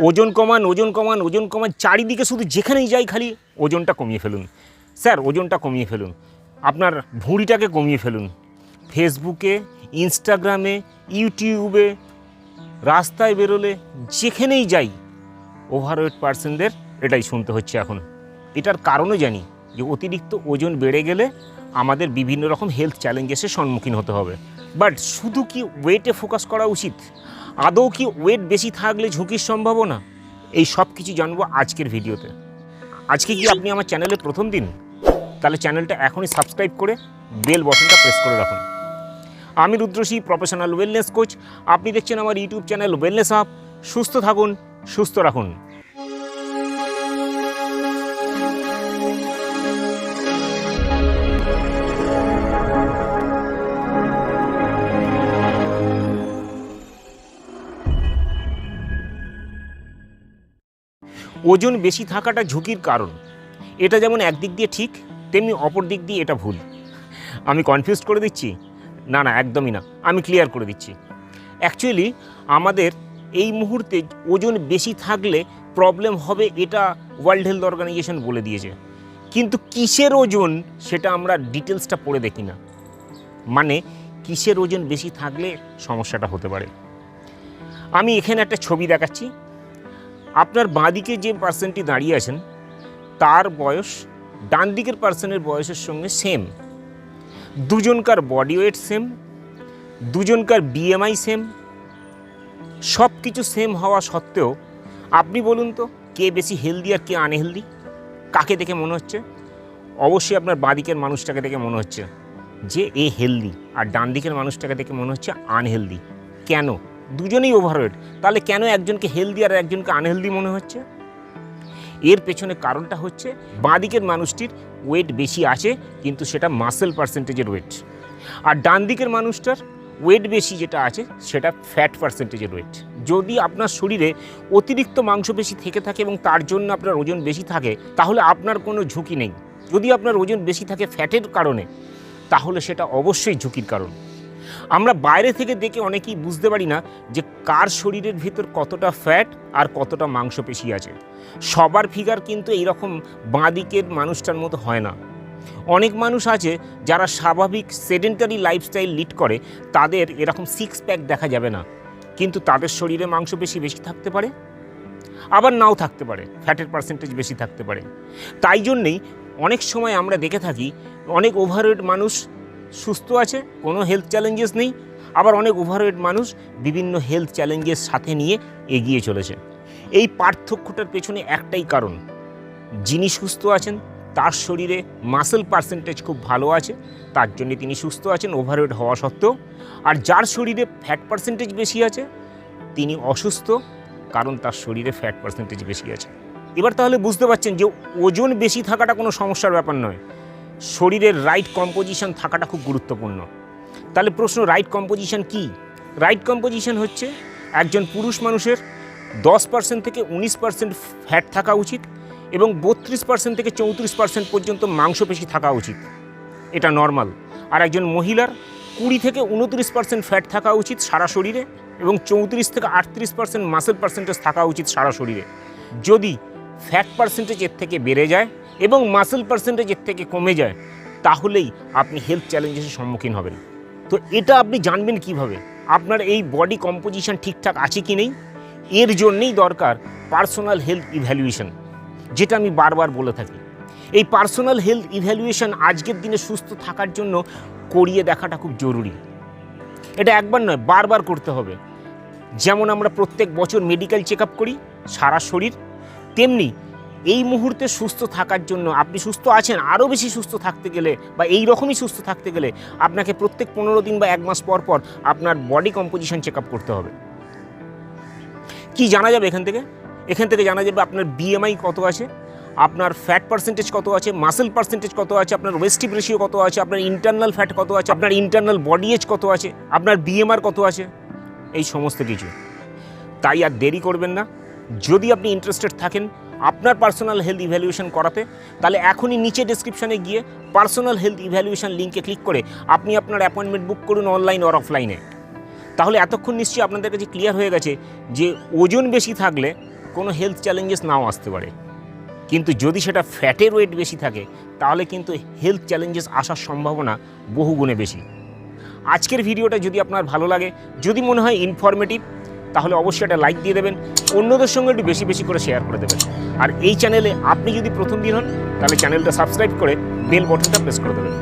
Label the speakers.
Speaker 1: ওজন কমান ওজন কমান ওজন কমান, চারিদিকে শুধু যেখানেই যাই খালি ওজনটা কমিয়ে ফেলুন। স্যার, ওজনটা কমিয়ে ফেলুন। আপনার ভুঁড়িটাকে কমিয়ে ফেলুন। ফেসবুকে, ইনস্টাগ্রামে, ইউটিউবে, রাস্তায় বেরোলে যেখানেই যাই ওভারওয়েট পার্সনদের এটাই শুনতে হচ্ছে এখন। এটার কারণও জানি যে অতিরিক্ত ওজন বেড়ে গেলে আমাদের বিভিন্ন রকম হেলথ চ্যালেঞ্জেসের সম্মুখীন হতে হবে। বাট শুধু কি ওয়েটে ফোকাস করা উচিত? আদৌ কি ওয়েট বেশি থাকলে ঝুঁকির সম্ভাবনা? এই সব কিছু জানব আজকের ভিডিওতে। আজকে কি আপনি আমার চ্যানেলে প্রথম দিন? তাহলে চ্যানেলটা এখনই সাবস্ক্রাইব করে বেল বটনটা প্রেস করে রাখুন। আমি রুদ্রশী প্রফেশনাল ওয়েলনেস কোচ আপনি দেখছেন আমার ইউটিউব চ্যানেল ওয়েলনেস আপ সুস্থ থাকুন, সুস্থ রাখুন। ওজন বেশি থাকাটা ঝুঁকির কারণ। এটা যেমন একদিক দিয়ে ঠিক, তেমনি অপর দিক দিয়ে এটা ভুল। আমি কনফিউজ করে দিচ্ছি? না না, একদমই না। আমি ক্লিয়ার করে দিচ্ছি। অ্যাকচুয়ালি আমাদের এই মুহূর্তে ওজন বেশি থাকলে প্রবলেম হবে এটা ওয়ার্ল্ড হেলথ অর্গানাইজেশন বলে দিয়েছে। কিন্তু কিসের ওজন সেটা আমরা ডিটেলসটা পড়ে দেখি না। মানে কিসের ওজন বেশি থাকলে সমস্যাটা হতে পারে। আমি এখানে একটা ছবি দেখাচ্ছি। আপনার বাঁদিকে যে পার্সনটি দাঁড়িয়ে আছেন, তার বয়স ডান দিকের পার্সনের বয়সের সঙ্গে সেম দুজনকার বডি ওয়েট সেম দুজনকার বিএমআই সেম সব কিছু সেম হওয়া সত্ত্বেও আপনি বলুন তো, কে বেশি হেলদি আর কে আনহেলদি কাকে দেখে মনে হচ্ছে? অবশ্যই আপনার বাঁদিকের মানুষটাকে দেখে মনে হচ্ছে যে এ হেলদি আর ডান দিকের মানুষটাকে দেখে মনে হচ্ছে আনহেলদি কেন? দুজনেই ওভারওয়েট তাহলে কেন একজনকে হেলদি আর একজনকে আনহেলদি মনে হচ্ছে? এর পেছনে কারণটা হচ্ছে, বাঁদিকের মানুষটির ওয়েট বেশি আছে, কিন্তু সেটা মাসেল পার্সেন্টেজের ওয়েট আর ডান দিকের মানুষটার ওয়েট বেশি যেটা আছে, সেটা ফ্যাট পার্সেন্টেজের ওয়েট যদি আপনার শরীরে অতিরিক্ত মাংসপেশি থেকে থাকে এবং তার জন্য আপনার ওজন বেশি থাকে, তাহলে আপনার কোনো ঝুঁকি নেই। যদি আপনার ওজন বেশি থাকে ফ্যাটের কারণে, তাহলে সেটা অবশ্যই ঝুঁকির কারণ। আমরা বাইরে থেকে দেখে অনেকেই বুঝতে পারি না যে কার শরীরের ভিতর কতটা ফ্যাট আর কতটা মাংসপেশি আছে। সবার ফিগার কিন্তু এইরকম বাঁদিকের মানুষটার মতো হয় না। অনেক মানুষ আছে যারা স্বাভাবিক সেডেন্টারি লাইফস্টাইল লিড করে, তাদের এরকম সিক্স প্যাক দেখা যাবে না। কিন্তু তাদের শরীরে মাংসপেশি বেশি থাকতে পারে, আবার নাও থাকতে পারে ফ্যাটের পার্সেন্টেজ বেশি থাকতে পারে। তাই জন্যেই অনেক সময় আমরা দেখে থাকি, অনেক ওভারওয়েট মানুষ সুস্থ আছে, কোনো হেলথ চ্যালেঞ্জেস নেই। আবার অনেক ওভারওয়েট মানুষ বিভিন্ন হেলথ চ্যালেঞ্জের সাথে নিয়ে এগিয়ে চলেছে। এই পার্থক্যটার পেছনে একটাই কারণ, যিনি সুস্থ আছেন, তার শরীরে মাসেল পার্সেন্টেজ খুব ভালো আছে, তার জন্য তিনি সুস্থ আছেন ওভারওয়েট হওয়া সত্ত্বেও। আর যার শরীরে ফ্যাট পার্সেন্টেজ বেশি আছে, তিনি অসুস্থ, কারণ তার শরীরে ফ্যাট পার্সেন্টেজ বেশি আছে। এবার তাহলে বুঝতে পারছেন যে ওজন বেশি থাকাটা কোনো সমস্যার ব্যাপার নয়। শরীরের রাইট কম্পোজিশন থাকাটা খুব গুরুত্বপূর্ণ। তাহলে প্রশ্ন রাইট কম্পোজিশন কি? রাইট কম্পোজিশন হচ্ছে একজন পুরুষ মানুষের দশ পার্সেন্ট থেকে উনিশ পার্সেন্ট ফ্যাট থাকা উচিত এবং বত্রিশ পার্সেন্ট থেকে চৌত্রিশ পার্সেন্ট পর্যন্ত মাংসপেশি থাকা উচিত। এটা নর্মাল আর একজন মহিলার কুড়ি থেকে উনত্রিশ পার্সেন্ট ফ্যাট থাকা উচিত সারা শরীরে এবং চৌত্রিশ থেকে আটত্রিশ পার্সেন্ট মাসেল পার্সেন্টেজ থাকা উচিত সারা শরীরে। যদি ফ্যাট পার্সেন্টেজ এর থেকে বেড়ে যায় এবং মাসেল পার্সেন্টেজ এর থেকে কমে যায়, তাহলেই আপনি হেলথ চ্যালেঞ্জেসের সম্মুখীন হবেন। তো এটা আপনি জানবেন কীভাবে? আপনার এই বডি কম্পোজিশন ঠিকঠাক আছে কি নেই? এর জন্যেই দরকার পার্সোনাল হেলথ ইভ্যালুয়েশন যেটা আমি বারবার বলে থাকি। এই পার্সোনাল হেলথ ইভ্যালুয়েশন আজকের দিনে সুস্থ থাকার জন্য করিয়ে দেখাটা খুব জরুরি। এটা একবার নয়, বারবার করতে হবে। যেমন আমরা প্রত্যেক বছর মেডিকেল চেক করি, সারা শরীর। তেমনি এই মুহূর্তে সুস্থ থাকার জন্য আপনি সুস্থ আছেন, আরও বেশি সুস্থ থাকতে গেলে বা এই রকমই সুস্থ থাকতে গেলে আপনাকে প্রত্যেক পনেরো দিন বা এক মাস পর পর আপনার বডি কম্পোজিশন চেক করতে হবে। কি জানা যাবে এখান থেকে? এখান থেকে জানা যাবে আপনার বিএমআই কত আছে, আপনার ফ্যাট পার্সেন্টেজ কত আছে মাসেল পার্সেন্টেজ কত আছে, আপনার ওয়েস্টিভ রেশিও কত আছে, আপনার ইন্টারনাল ফ্যাট কত আছে, আপনার ইন্টারনাল বডি এজ কত আছে, আপনার বিএমআর কত আছে, এই সমস্ত কিছু। তাই আর দেরি করবেন না। যদি আপনি ইন্টারেস্টেড থাকেন আপনার পার্সোনাল হেলথ ইভ্যালুয়েশন করাতে, তাহলে এখনই নিচে ডেসক্রিপশানে গিয়ে পার্সোনাল হেলথ ইভ্যালুয়েশন লিঙ্কে ক্লিক করে আপনি আপনার অ্যাপয়েন্টমেন্ট বুক করুন অনলাইন অর অফলাইনে তাহলে এতক্ষণ নিশ্চয়ই আপনাদের কাছে ক্লিয়ার হয়ে গেছে যে ওজন বেশি থাকলে কোনো হেলথ চ্যালেঞ্জেস নাও আসতে পারে। কিন্তু যদি সেটা ফ্যাটের ওয়েট বেশি থাকে, তাহলে কিন্তু হেলথ চ্যালেঞ্জেস আসার সম্ভাবনা বহু গুণে বেশি। আজকের ভিডিওটা যদি আপনার ভালো লাগে, যদি মনে হয় ইনফরমেটিভ তাহলে অবশ্যই একটা লাইক দিয়ে দেবেন, অন্যদের সঙ্গে একটু বেশি বেশি করে শেয়ার করে দেবেন। আর এই চ্যানেলে আপনি যদি প্রথম দিন হন, তাহলে চ্যানেলটা সাবস্ক্রাইব করে বেল বটনটা প্রেস করে দেবেন।